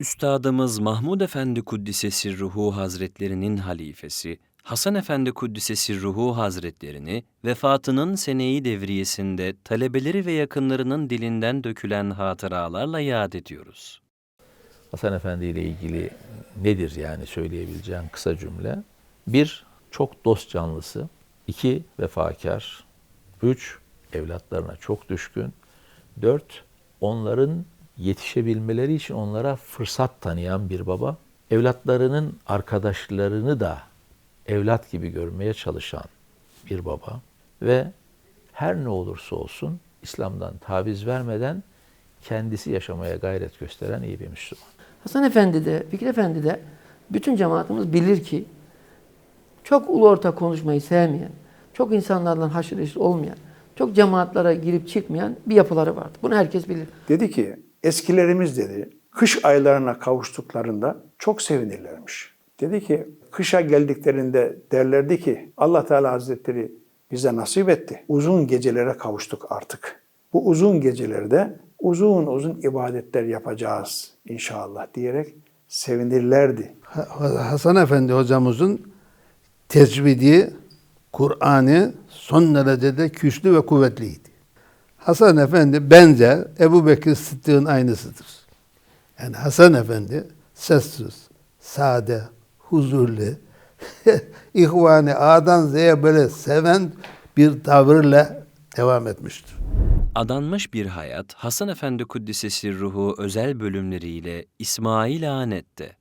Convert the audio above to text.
Üstadımız Mahmud Efendi Kuddisesi Ruhu Hazretlerinin halifesi Hasan Efendi Kuddisesi Ruhu Hazretlerini vefatının seneyi devriyesinde talebeleri ve yakınlarının dilinden dökülen hatıralarla yad ediyoruz. Hasan Efendi ile ilgili nedir yani söyleyebileceğim kısa cümle? Bir, çok dost canlısı. iki vefakar. Üç, evlatlarına çok düşkün. Dört, onların yetişebilmeleri için onlara fırsat tanıyan bir baba. Evlatlarının arkadaşlarını da evlat gibi görmeye çalışan bir baba. Ve her ne olursa olsun İslam'dan taviz vermeden kendisi yaşamaya gayret gösteren iyi bir Müslüman. Hasan Efendi de, Fikri Efendi de bütün cemaatimiz bilir ki çok ulu orta konuşmayı sevmeyen, çok insanlarla haşır neşir olmayan, çok cemaatlara girip çıkmayan bir yapıları vardı. Bunu herkes bilir. Dedi ki eskilerimiz dedi kış aylarına kavuştuklarında çok sevinirlermiş. Dedi ki kışa geldiklerinde derlerdi ki Allah Teala Hazretleri bize nasip etti. Uzun gecelere kavuştuk artık. Bu uzun gecelerde uzun uzun ibadetler yapacağız inşallah diyerek sevinirlerdi. Ha- Hasan Efendi hocamızın tecvidi, Kur'an'ı son derecede güçlü ve kuvvetliydi. Hasan Efendi bence Ebu Bekir Sıddık'ın aynısıdır. Yani Hasan Efendi sessiz, sade, huzurlu, ihvanı A'dan Z'ye böyle seven bir tavırla devam etmiştir. Adanmış bir hayat Hasan Efendi Kuddisesi Ruhu özel bölümleriyle İsmail Anet'te